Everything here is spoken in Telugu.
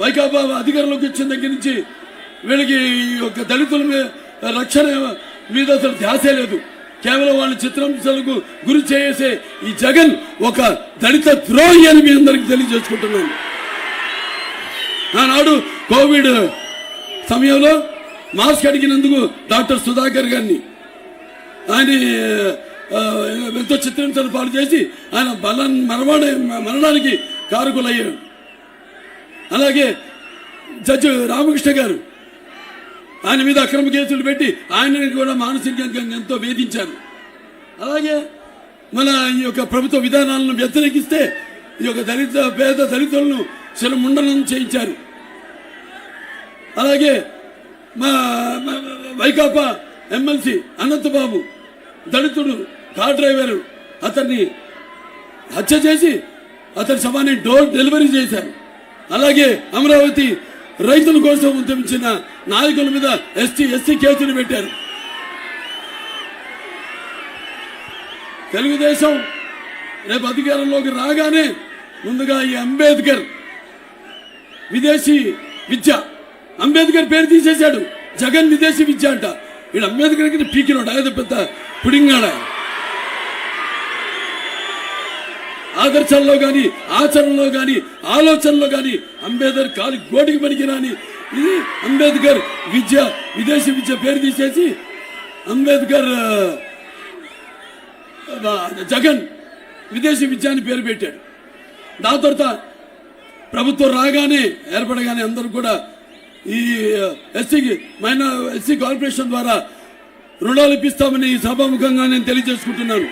వైకాపా అధికారంలోకి వచ్చిన దగ్గర నుంచి వీళ్ళకి ఈ యొక్క దళితుల మీద రక్షణ మీద అసలు ధ్యాసే లేదు. కేవలం వాళ్ళ చిత్రాంశాలకు గురి చేసే ఈ జగన్ ఒక దళిత ద్రోహి అని మీ అందరికి తెలియజేసుకుంటున్నాను. ఆనాడు కోవిడ్ సమయంలో మాస్క్ అడిగినందుకు డాక్టర్ సుధాకర్ గారిని ఆయన ఎంతో చిత్రించడం పాలు చేసి ఆయన బలం మరవాడ మరణానికి కారకులయ్యాడు. అలాగే జడ్జి రామకృష్ణ గారు ఆయన మీద అక్రమ కేసులు పెట్టి ఆయనని కూడా మానసికంగా ఎంతో వేధించారు. అలాగే మన ఈ యొక్క ప్రభుత్వ విధానాలను వ్యతిరేకిస్తే ఈ యొక్క దళిత పేద దళితులను శిరముండనం చేయించారు. అలాగే మా వైకాపా ఎమ్మెల్సీ అనంతబాబు దళితుడు కార్ డ్రైవర్ అతన్ని హత్య చేసి అతని శవాన్ని డోర్ డెలివరీ చేశారు. అలాగే అమరావతి రైతుల కోసం ఉద్యమించిన నాయకుల మీద ఎస్టీ ఎస్సీ కేసులు పెట్టారు. తెలుగుదేశం రేపు అధికారంలోకి రాగానే ముందుగా ఈ అంబేద్కర్ విదేశీ విద్య. అంబేద్కర్ పేరు తీసేశాడు. జగన్ విదేశీ విద్య అంట. వీడు అంబేద్కర్ కింద పీకినాడు. ఆయన పెద్ద పుడింగాడ ఆదర్శాల్లో కానీ ఆచరణలో కానీ ఆలోచనలో కానీ అంబేద్కర్ కాలి గోటికి పనికిరాని ఇది అంబేద్కర్ విద్య విదేశీ విద్య పేరు తీసేసి అంబేద్కర్ జగన్ విదేశీ విద్య అని పేరు పెట్టాడు. దాని తర్వాత ప్రభుత్వం రాగానే ఏర్పడగానే అందరూ కూడా ఈ ఎస్సీకి మైనా ఎస్సీ కార్పొరేషన్ ద్వారా రుణాలు ఇప్పిస్తామని ఈ సభాముఖంగా నేను తెలియజేసుకుంటున్నాను.